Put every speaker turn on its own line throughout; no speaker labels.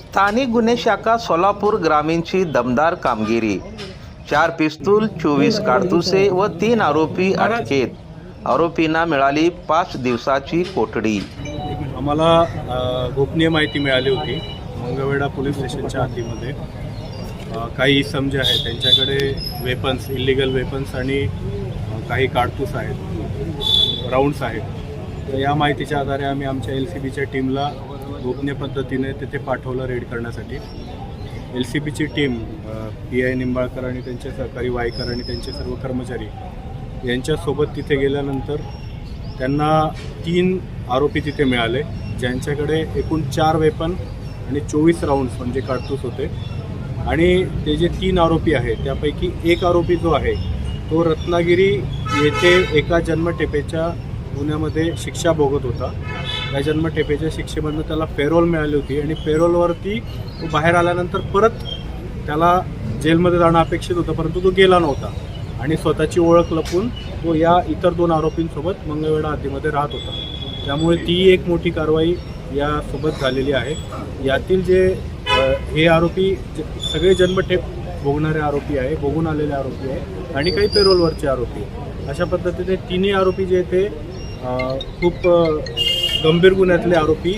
स्थानिक गुन्हे शाखा सोलापूर ग्रामीणची दमदार कामगिरी. चार पिस्तूल चोवीस काडतुसे व तीन आरोपी अटकेत. आरोपींना मिळाली पाच दिवसाची कोठडी.
आम्हाला गोपनीय माहिती मिळाली होती मंगळवेढा पोलीस स्टेशनच्या हातीमध्ये. काही इसम जे आहेत त्यांच्याकडे वेपन्स इलिगल वेपन्स आणि काही काडतूस आहेत राऊंड्स आहेत. तर या माहितीच्या आधारे आम्ही आमच्या एल सी बीच्या टीमला गोपनीय पद्धतीने तिथे पाठवलं रेड करण्यासाठी. एल सी बीची टीम पी आय निंबाळकर आणि त्यांचे सहकारी वायकर आणि त्यांचे सर्व कर्मचारी यांच्यासोबत तिथे गेल्यानंतर त्यांना तीन आरोपी तिथे मिळाले ज्यांच्याकडे एकूण चार वेपन आणि चोवीस राऊंड्स म्हणजे काडतूस होते. आणि ते जे तीन आरोपी आहेत त्यापैकी एक आरोपी जो आहे तो रत्नागिरी येथे एका जन्मटेपेच्या गुन्ह्यामध्ये शिक्षा भोगत होता. त्या जन्मटेपेच्या शिक्षेमधनं त्याला पेरोल मिळाली होती आणि पेरोलवरती तो बाहेर आल्यानंतर परत त्याला जेलमध्ये जाणं अपेक्षित होतं परंतु तो गेला नव्हता. आणि स्वतःची ओळख लपून तो या इतर दोन आरोपींसोबत मंगळवेढा हद्दीमध्ये राहत होता. त्यामुळे ती एक मोठी कारवाई यासोबत झालेली आहे. यातील जे हे आरोपी जे- सगळे जन्मठेप भोगणारे आरोपी आहे भोगून आलेले आरोपी आहे आणि काही पेरोलवरचे आरोपी आहे. अशा पद्धतीने तिन्ही आरोपी जे ते खूप गंभीर गुन्ह्यातले आरोपी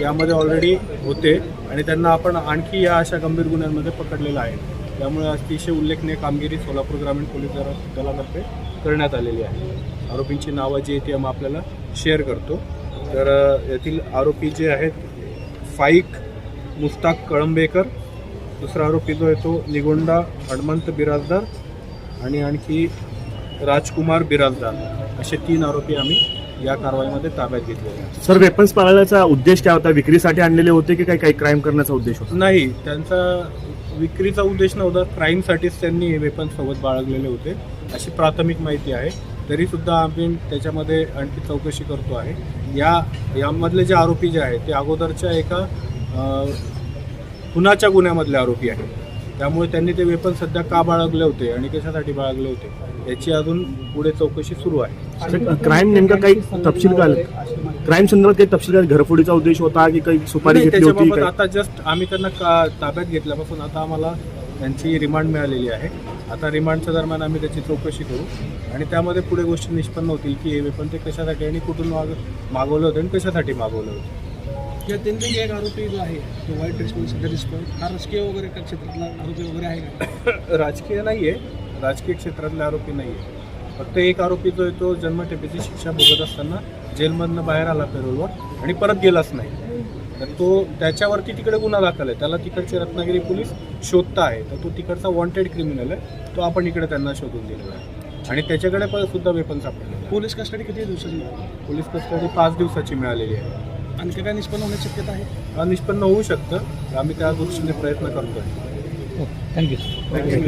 यामध्ये ऑलरेडी होते आणि त्यांना आपण आणखी या अशा गंभीर गुन्ह्यांमध्ये पकडलेलं आहे. त्यामुळे अतिशय उल्लेखनीय कामगिरी सोलापूर ग्रामीण पोलीस दलातर्फे करण्यात आलेली आहे. आरोपींची नावं जी ती आम्ही आपल्याला शेअर करतो. तर यातील आरोपी जे आहेत फाईक मुस्ताक कळंबेकर दुसरा आरोपी जो आहे तो निगोंडा हनुमंत बिराजदार आणि आणखी राजकुमार बिराजदार असे तीन आरोपी आम्ही या कारवाईमध्ये ताब्यात घेतलेले आहेत
सर वेपन्स पाळण्याचा उद्देश काय होता? विक्रीसाठी आणलेले होते की काही काही क्राईम करण्याचा उद्देश होता?
नाही त्यांचा विक्रीचा उद्देश नव्हता. क्राईमसाठीच त्यांनी हे वेपन सोबत बाळगलेले होते. अशी प्राथमिक माहिती आहे. तरी सुद्धा आम्ही त्याच्यामध्ये आणखी चौकशी करतो आहे. या यामधले जे आरोपी जे आहेत ते अगोदरच्या एका खुनाच्या गुन्ह्यामधले आरोपी आहेत. त्यामुळे त्यांनी ते वेपन सध्या का बाळगले होते आणि कशासाठी बाळगले होते याची अजून पुढे चौकशी सुरू आहे.
क्राईम नेमका काही तपशील काय क्राईम संदर्भात काही तपशील काय घरफोडीचा उद्देश होता की काही सुपारी घेतली होती
त्याच्याबाबत
काय
आता जस्ट आम्ही त्यांना का ताब्यात घेतल्यापासून आता आम्हाला त्यांची रिमांड मिळालेली आहे. आता रिमांडच्या दरम्यान आम्ही त्याची चौकशी करू. आणि त्यामध्ये पुढे गोष्टी निष्पन्न होतील की हे वेपन ते कशासाठी आणि कुठून माग मागवलं होतं आणि कशासाठी मागवलं होतं.
त्यांपैकी एक आरोपी जो आहे तो व्हाईट ड्रेसमध्ये सध्या दिसतोय. हा राजकीय वगैरे का क्षेत्रातला आरोपी वगैरे आहे का?
राजकीय नाही आहे राजकीय क्षेत्रातले आरोपी नाही आहे फक्त एक आरोपी जो आहे तो जन्मठेपेची शिक्षा भोगत असताना जेलमधनं बाहेर आला पेरोलवर आणि परत गेलाच नाही. तर तो त्याच्यावरती तिकडे गुन्हा दाखल आहे. त्याला तिकडचे रत्नागिरी पोलीस शोधता आहे. तर तो तिकडचा वॉन्टेड क्रिमिनल आहे. तो आपण इकडे त्यांना शोधून दिलेला आहे. आणि त्याच्याकडे पण सुद्धा वेपन सापडलेलं आहे
पोलीस कस्टडी किती दिवसाची
पोलीस कस्टडी पाच दिवसाची मिळालेली आहे.
आणखी काय निष्पन्न होण्याची शक्यता आहे?
हा निष्पन्न होऊ शकतं. आम्ही त्या दृष्टीने प्रयत्न करतोय.
Thank you
thank you